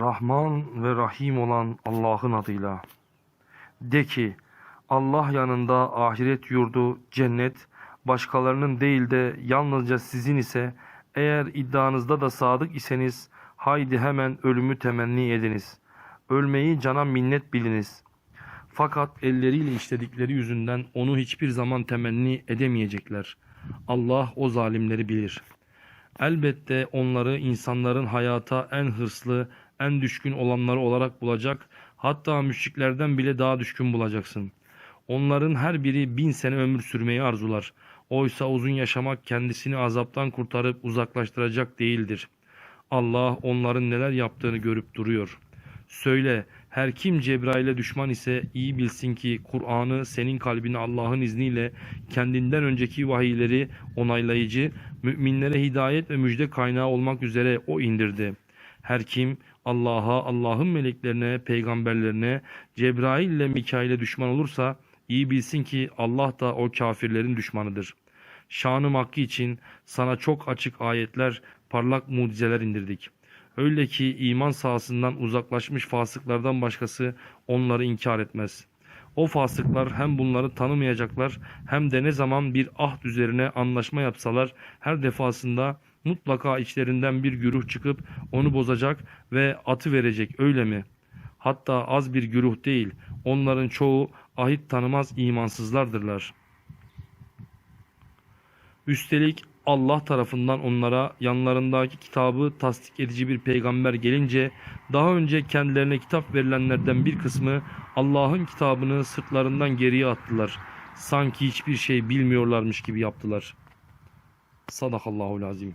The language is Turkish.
Rahman ve Rahim olan Allah'ın adıyla. De ki, Allah yanında ahiret yurdu, cennet, başkalarının değil de yalnızca sizin ise, eğer iddianızda da sadık iseniz, haydi hemen ölümü temenni ediniz. Ölmeyi cana minnet biliniz. Fakat elleriyle işledikleri yüzünden onu hiçbir zaman temenni edemeyecekler. Allah o zalimleri bilir. Elbette onları insanların hayata en hırslı, en düşkün olanları olarak bulacak, hatta müşriklerden bile daha düşkün bulacaksın. Onların her biri bin sene ömür sürmeyi arzular. Oysa uzun yaşamak kendisini azaptan kurtarıp uzaklaştıracak değildir. Allah onların neler yaptığını görüp duruyor. Söyle, her kim Cebrail'e düşman ise iyi bilsin ki Kur'an'ı senin kalbine Allah'ın izniyle kendinden önceki vahiyleri onaylayıcı, müminlere hidayet ve müjde kaynağı olmak üzere o indirdi. Her kim Allah'a, Allah'ın meleklerine, peygamberlerine, Cebrail ile Mikail'e düşman olursa iyi bilsin ki Allah da o kafirlerin düşmanıdır. Şanı hakkı için sana çok açık ayetler, parlak mucizeler indirdik. Öyle ki iman sahasından uzaklaşmış fasıklardan başkası onları inkar etmez. O fasıklar hem bunları tanımayacaklar hem de ne zaman bir ahd üzerine anlaşma yapsalar her defasında mutlaka içlerinden bir güruh çıkıp onu bozacak ve atı verecek öyle mi? Hatta az bir güruh değil onların çoğu ahit tanımaz imansızlardırlar. Üstelik Allah tarafından onlara yanlarındaki kitabı tasdik edici bir peygamber gelince daha önce kendilerine kitap verilenlerden bir kısmı Allah'ın kitabını sırtlarından geriye attılar. Sanki hiçbir şey bilmiyorlarmış gibi yaptılar. Sadakallahul azim.